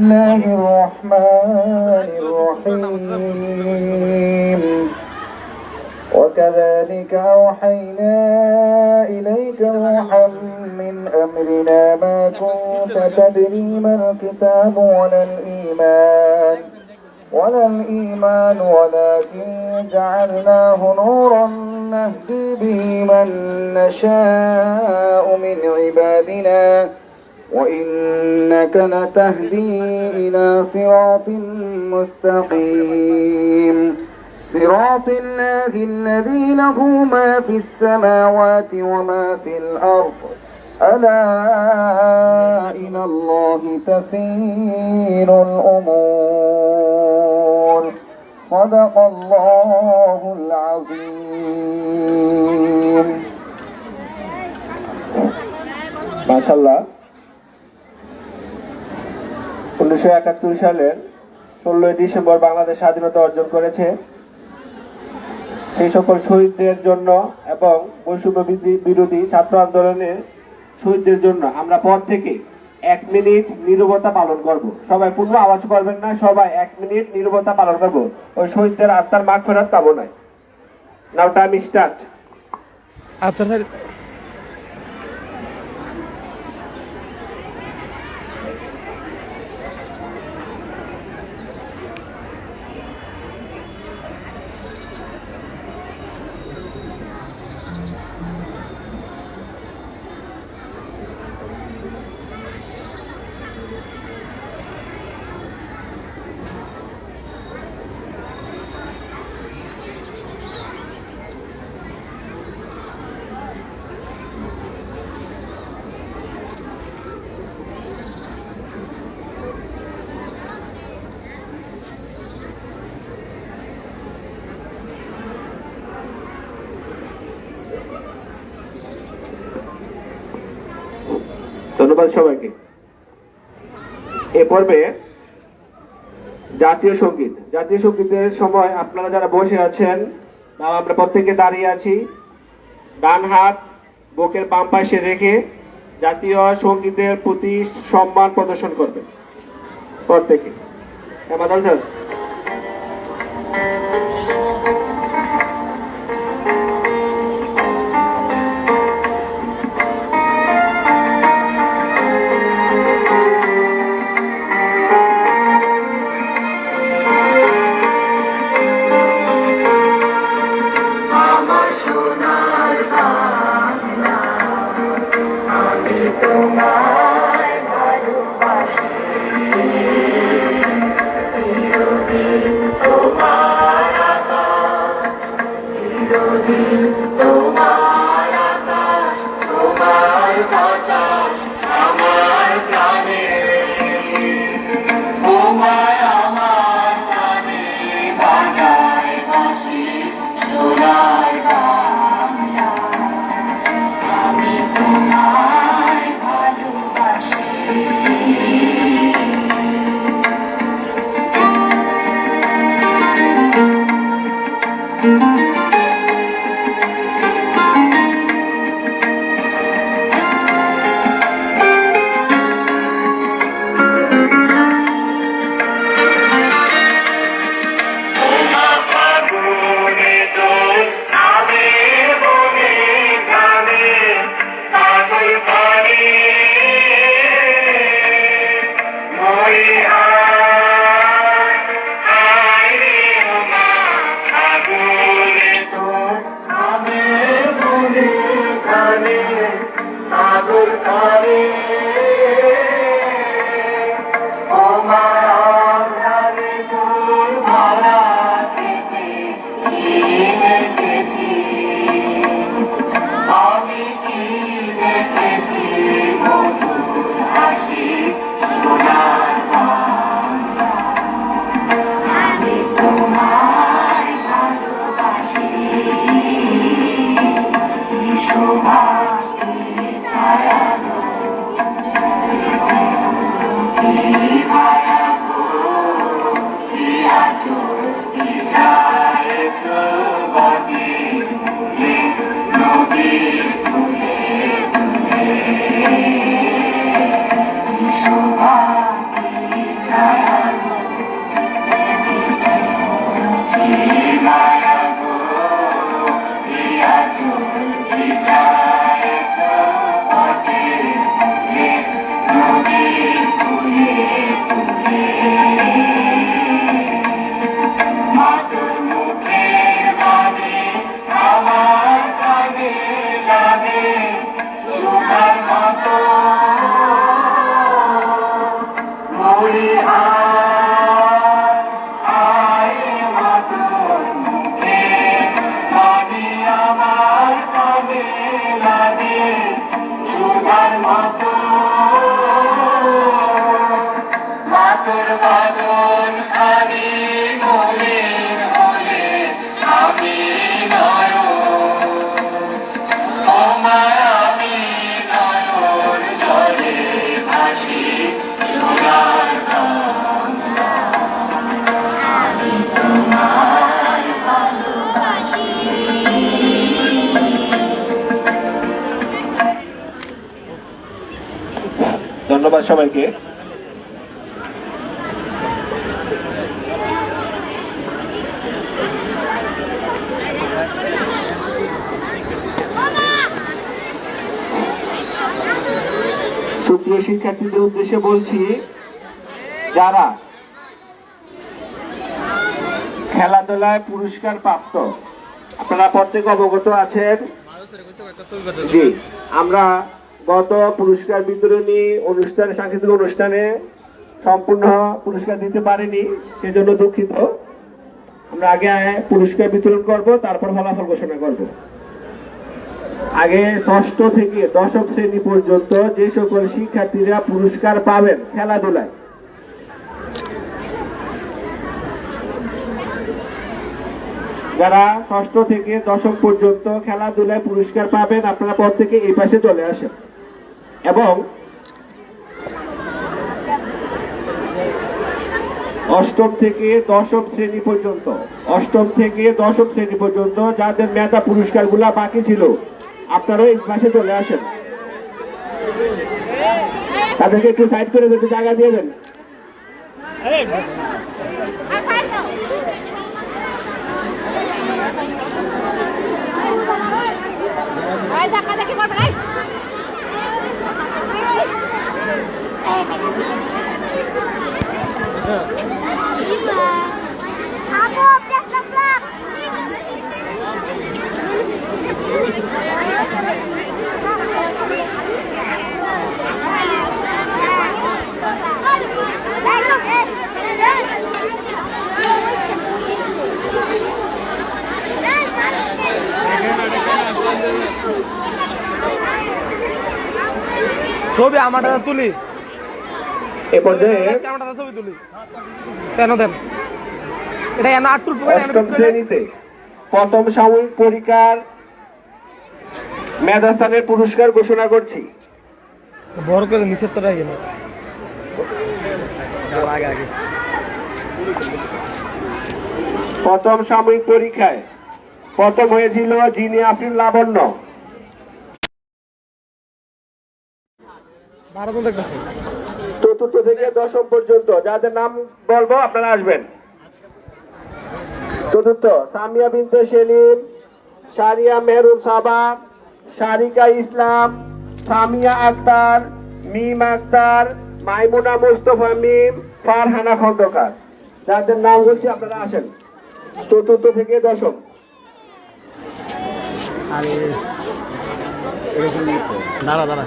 الله الرحمن الرحيم وكذلك أوحينا إليك روحا من أمرنا ما كنت تدري ما الكتاب ولا الإيمان ولا الإيمان ولكن جعلناه نورا نهدي به من نشاء من عبادنا وإنك لتهدي إلى صراط مستقيم. صراط الله الذي له ما في السماوات وما في الأرض. ألا إلى الله تسير الأمور. صدق الله العظيم. ما شاء الله উনিশশো একাত্তর সালের ষোলোই ডিসেম্বর বাংলাদেশ স্বাধীনতা অর্জন করেছে। সেই সকল শহীদদের জন্য এবং বৈষম্য বিরোধী ছাত্র আন্দোলনের শহীদদের জন্য আমরা পর থেকে এক মিনিট নীরবতা পালন করব। সবাই পূর্ণ আওয়াজ করবেন না, সবাই এক মিনিট নীরবতা পালন করব। ওই শহীদদের আত্মার মাঠ ফেরাত কামনায় নাও টাইম স্টার্ট আচ্ছা স্যার ধন্যবাদ সবাইকে। এ পর্বে জাতীয় সংগীত। জাতীয় সঙ্গীতের সময় আপনারা যারা বসে আছেন বা আমরা প্রত্যেকে দাঁড়িয়ে আছি। ডান হাত, বুকের বাম পাশে রেখে জাতীয় সঙ্গীতের প্রতি সম্মান প্রদর্শন করবেন। প্রত্যেকে। হেমাদল স্যার। ধন্যবাদ সবাইকে। শিক্ষার্থীদের উদ্দেশ্যে বলছি, যারা খেলাধুলায় পুরস্কার প্রাপ্ত, আপনারা প্রত্যেকে অবগত আছেন। জি, আমরা গত পুরস্কার বিতরণী অনুষ্ঠানে, সাংস্কৃতিক অনুষ্ঠানে সম্পূর্ণ পুরস্কার দিতে পারিনি, সেজন্য দুঃখিত। আমরা আগে পুরস্কার বিতরণ করব, তারপর ফলাফল ঘোষণা করব। আগে ষষ্ঠ থেকে দশম শ্রেণি পর্যন্ত যে সকল শিক্ষার্থীরা পুরস্কার পাবেন খেলাধুলায়, যারা ষষ্ঠ থেকে দশম পর্যন্ত খেলাধুলায় পুরস্কার পাবেন, আপনারা প্রত্যেকে এই পাশে চলে আসেন। এবং অষ্টম থেকে দশম শ্রেণি পর্যন্ত, অষ্টম থেকে দশম শ্রেণি পর্যন্ত যাদের মেধা পুরস্কারগুলা বাকি ছিল আপনারাও এই পাশে চলে আসেন। তাদেরকে একটু সাইড করে একটু জায়গা দিয়ে দেন। ছবি আমারটা তুলি। এ পর্যায়ে আমারটা ছবি তুলি। কেন দেন? এটা এন আটটুর অষ্টম শ্রেণীতে প্রথম সাময়িক পরীক্ষার মেধাস্থানের পুরস্কার ঘোষণা করছি। বড় করে নিচের তো রাখি না প্রথম সাময়িক পরীক্ষায় প্রথম হয়েছিল জিনি আফরিন লাবণ্য। চতুর্থ থেকে দশম পর্যন্ত যাদের নাম বলব আপনারা আসবেন। চতুর্থ সামিয়া বিনতে সেলিম সারিয়া মেহরুন সাবা সারিকা ইসলাম সামিয়া আক্তার মিম আক্তার মাইমুনা মুস্তফা মিম ফারহানা খন্দকার। যাদের নাম বলছি আপনারা আসেন। চতুর্থ থেকে দশম। দাঁড়া দাঁড়া।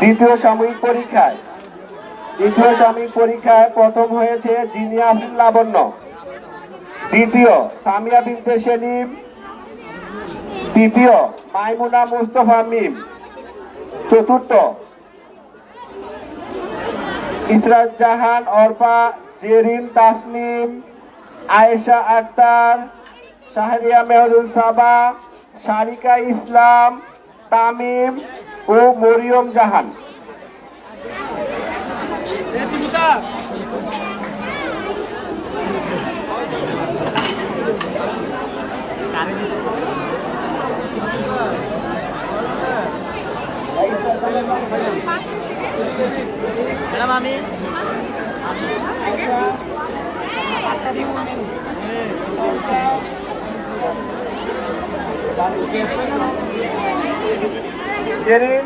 দ্বিতীয় সাময়িক পরীক্ষায়। দ্বিতীয় সাময়িক পরীক্ষায় প্রথম হয়েছে জিনিয়া লাবণ্য দ্বিতীয় সামিয়া বিনতে সেলিম। তৃতীয় মাইমুনা মুস্তফা মিম। চতুর্থ ইসরাত জাহান অর্পা জেরিন তাসনিম, আয়েশা আক্তার, শাহরিয়া মেহরুল সাবা সারিকা ইসলাম, তামিম ও মরিয়ম জাহান জেরিন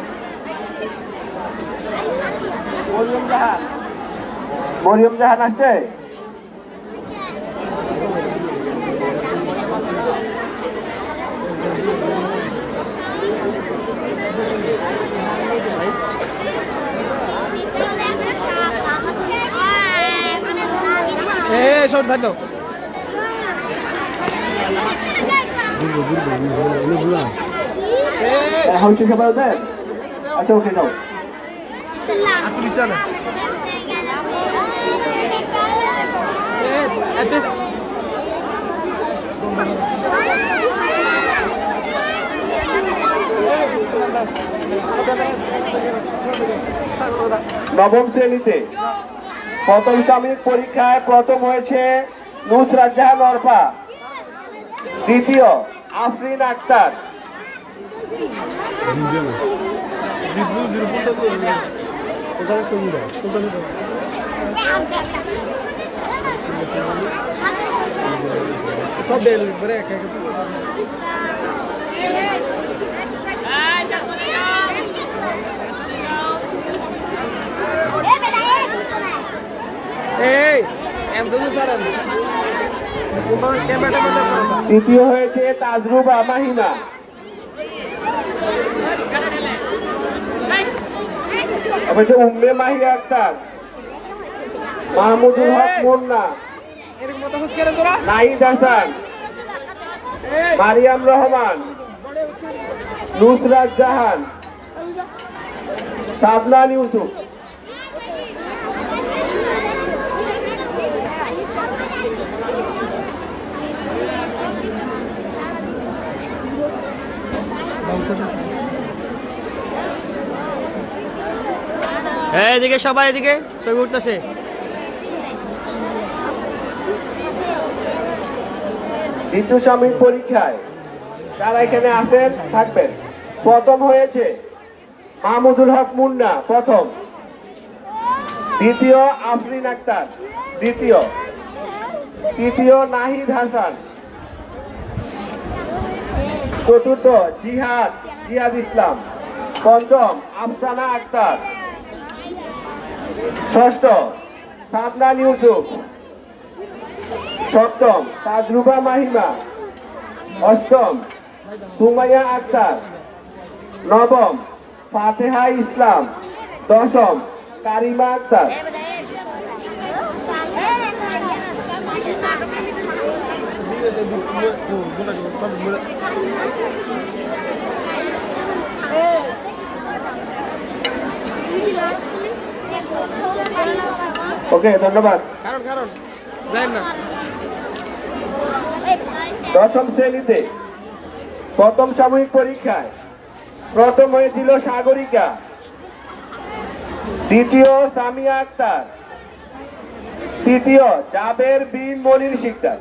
মরিয়ম জাহান মরিয়ম জাহান আসছে এ শোন থাকো এখন শিখে পারবেন আচ্ছা ওকে যাও পুলিশ না নবম শ্রেণীতে প্রথম সাময়িক পরীক্ষায় প্রথম হয়েছে নুসরাত জাহান অর্পা দ্বিতীয় আফরিন আক্তার। সব বেল করে এক এক তৃতীয় হয়েছে তাজরুবা মাহিনা অবশ্য উম্মে মাহিয়া আক্তার। মাহমুদুল হক মুন্না। নাহিদ হাসান মারিয়াম রহমান নুসরাত জাহান সাদনান ইউসুফ। এদিকে সবাই এদিকে ছবি উঠতেছে। সাময়িক পরীক্ষায় যারা এখানে আছেন, থাকবেন। প্রথম হয়েছে মাহমুদুল হক মুন্না, প্রথম। দ্বিতীয় আফরিন আক্তার, দ্বিতীয়। তৃতীয় নাহিদ হাসান। চতুর্থ জিহাদ জিহাদ ইসলাম। পঞ্চম আফসানা আক্তার। ষষ্ঠ সাদনান ইউসুফ। সপ্তম তাজরুবা মাহিমা। অষ্টম সুমাইয়া আক্তার। নবম ফাতেহা ইসলাম। দশম কারিমা আক্তার। ওকে ধন্যবাদ। কারণ কারণ না। দশম শ্রেণীতে প্রথম সাময়িক পরীক্ষায় প্রথম হয়েছিল সাগরিকা, দ্বিতীয় সামিয়া আক্তার, তৃতীয় জাবের বিন মনির শিকদার।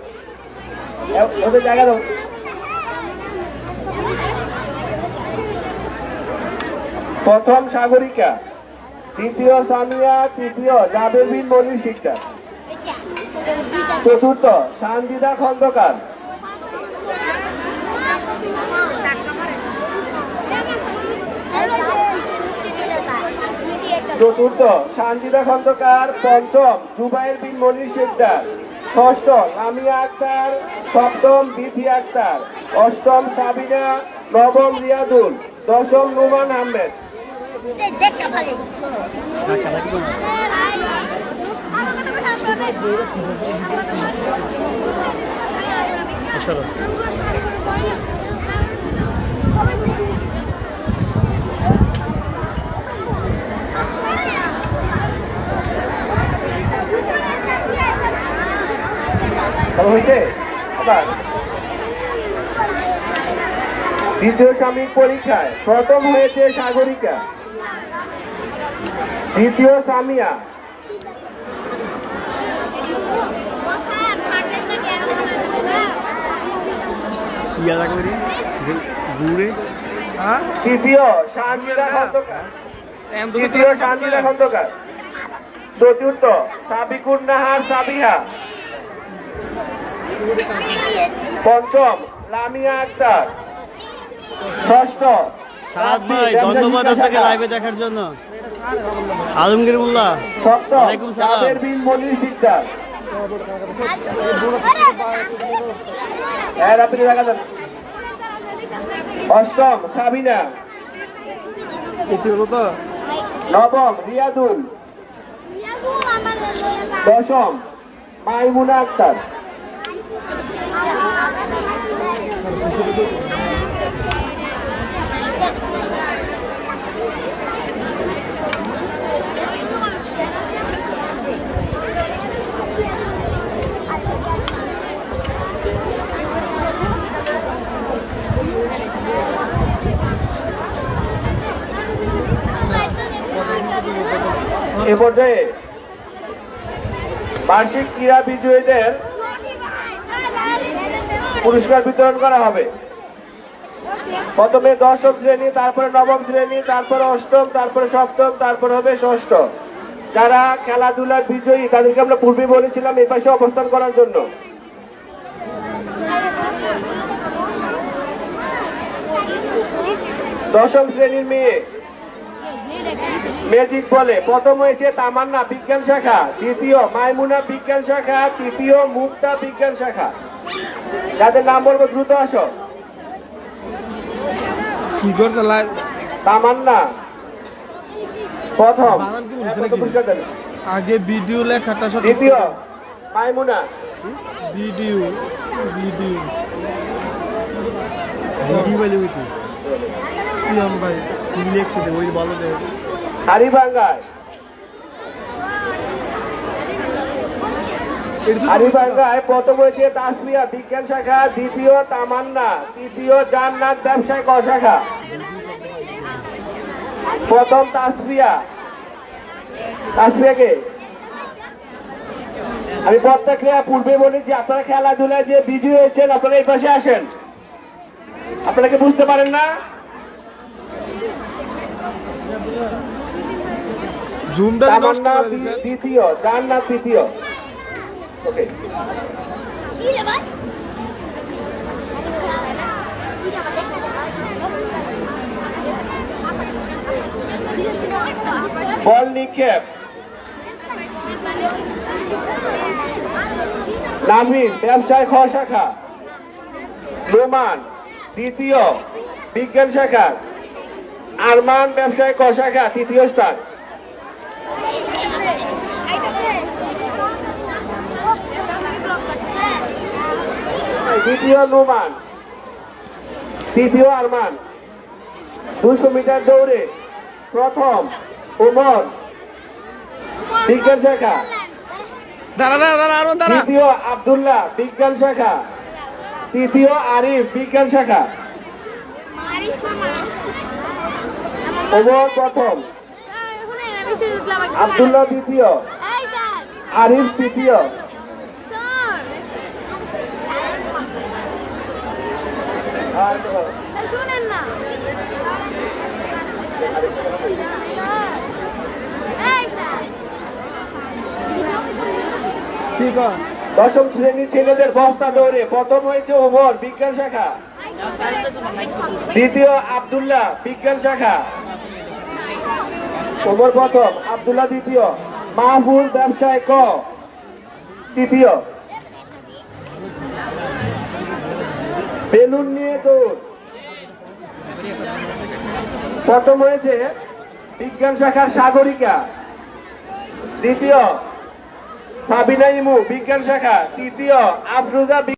প্রথম সাগরিকা, দ্বিতীয় সামিয়া, তৃতীয় জাবের বিন মনির শিকদার। চতুর্থ সানজিদা খন্দকার। চতুর্থ শান্তিদা খন্দকার পঞ্চম জুবাইর বিন মনির শেখদার ষষ্ঠ লামিয়া আক্তার, সপ্তম বিধি আক্তার, অষ্টম সাবিনা, নবম রিয়াদুল, দশম নুমান আহমেদ। দ্বিতীয় সাময়িক পরীক্ষায় প্রথম হয়েছে সাগরিকা। দ্বিতীয় সামিয়া। হ্যাঁ? তৃতীয় শান্তিরা খন্দকার। এম দুটো তৃতীয় শান্তিরা খন্দকার। চতুর্থ সাবিকুর নাহার সাবিহা। পঞ্চম লামিয়া আক্তার। ষষ্ঠ সাত ভাই ধন্যবাদ আপনাকে লাইভে দেখার জন্য। আলমগীর মোল্লা ওয়ালাইকুম সালাম। হ্যাঁ অষ্টম সাবিনা। নবম রিয়াদুল। দশম মাইমুনা আক্তার। এ পর্যায়ে বার্ষিক ক্রীড়া বিজয়ীদের পুরস্কার বিতরণ করা হবে। প্রথমে দশম শ্রেণি, তারপরে নবম শ্রেণি, তারপরে অষ্টম, তারপরে সপ্তম, তারপর হবে ষষ্ঠ। যারা খেলাধুলার বিজয়ী, তাদেরকে আমরা পূর্বে বলেছিলাম এই পাশে অবস্থান করার জন্য। দশম শ্রেণির মেয়ে। ম্যাজিক বলে। প্রথম হয়েছে তামান্না বিজ্ঞান শাখা দ্বিতীয় মাইমুনা বিজ্ঞান শাখা তৃতীয় মুক্তা বিজ্ঞান শাখা। যাদের নাম বলব দ্রুত আসো। কি করছে লাইভ? তামান্না। প্রথম? আগে ভিডিও লেখাটা সঠিক দ্বিতীয় মাইমুনা। Video video. ভিডিও বলে হইতে সিয়াম ভাই কি লেখছে ওই ভালো দেখ হারিবাঙ্গায় হারিবাঙ্গায় প্রথম হয়েছে তাসমিয়া বিজ্ঞান শাখা, দ্বিতীয় তামান্না, তৃতীয় জান্নাত ব্যবসায় শাখা। প্রথম তাসমিয়া। তাসমিয়াকে। আমি প্রত্যেকে পূর্বে বলেছি আপনারা খেলাধুলায় যে বিজয়ী হয়েছেন, আপনারা এই পাশে আসেন। আপনারা কি বুঝতে পারেন না? জুমটা নষ্ট করে দিছে। দ্বিতীয় জান্নাত তৃতীয় ওকে। কি রে ভাই বল নিক্ষেপ। নামিন ব্যবসায় খ শাখা। রোমান দ্বিতীয় বিজ্ঞান শাখা। আরমান ব্যবসায় ক শাখা তৃতীয় স্থান। দ্বিতীয় নোমান। তৃতীয় আরমান। দুশো মিটার দৌড়ে প্রথম ওমর বিজ্ঞান শাখা। দ্বিতীয় আব্দুল্লাহ বিজ্ঞান শাখা। তৃতীয় আরিফ বিজ্ঞান শাখা। ওমর প্রথম। আব্দুল্লাহ দ্বিতীয়। আরিফ তৃতীয় আর শুনেন দশম শ্রেণির ছেলেদের বস্তা দৌড়ে। প্রথম হয়েছে ওমর, বিজ্ঞান শাখা। দ্বিতীয় আব্দুল্লাহ, বিজ্ঞান শাখা। ওমর প্রথম, আব্দুল্লাহ দ্বিতীয়। মাহফুল ব্যবসায় ক? তৃতীয় বেলুন নিয়ে দৌড়। প্রথম হয়েছে বিজ্ঞান শাখার সাগরিকা। দ্বিতীয় সাবিনা ইমু, বিজ্ঞান শাখা। তৃতীয় আফরুজা